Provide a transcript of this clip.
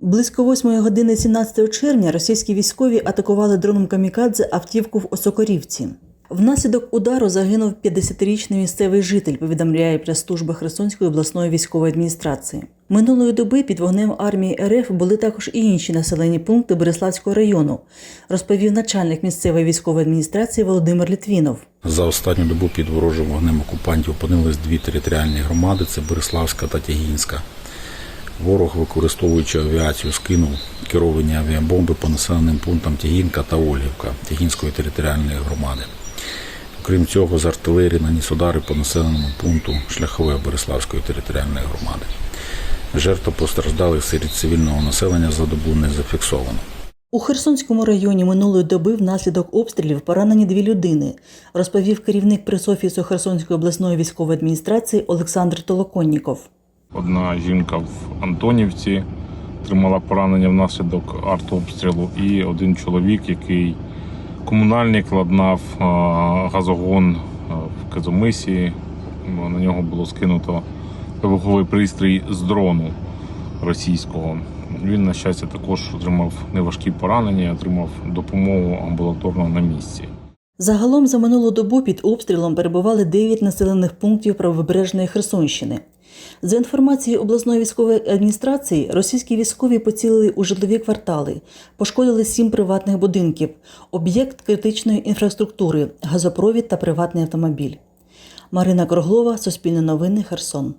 Близько 8 години 17 червня російські військові атакували дроном камікадзе автівку в Осокорівці. Внаслідок удару загинув 50-річний місцевий житель, повідомляє прес-служба Херсонської обласної військової адміністрації. Минулої доби під вогнем армії РФ були також і інші населені пункти Береславського району, розповів начальник місцевої військової адміністрації Володимир Літвінов. За останню добу під ворожим вогнем окупантів опинились дві територіальні громади це Береславська та Тягінська. Ворог, використовуючи авіацію, скинув керовані авіабомби по населеним пунктам Тягінка та Ольгівка Тягінської територіальної громади. Окрім цього, з артилерії наніс удари по населеному пункту Шляхової Береславської територіальної громади. Жертв постраждалих серед цивільного населення за добу не зафіксовано. У Херсонському районі минулої доби внаслідок обстрілів поранені дві людини, розповів керівник пресофісу Херсонської обласної військової адміністрації Олександр Толоконніков. Одна жінка в Антонівці отримала поранення внаслідок артобстрілу, і один чоловік, який комунальник ладнав газогон в Казомисі. На нього було скинуто вибуховий пристрій з дрону російського. Він, на щастя, також отримав неважкі поранення, отримав допомогу амбулаторно на місці. Загалом за минулу добу під обстрілом перебували 9 населених пунктів правобережної Херсонщини. За інформацією обласної військової адміністрації, російські військові поцілили у житлові квартали, пошкодили сім приватних будинків, об'єкт критичної інфраструктури, газопровід та приватний автомобіль. Марина Круглова, Суспільне новини, Херсон.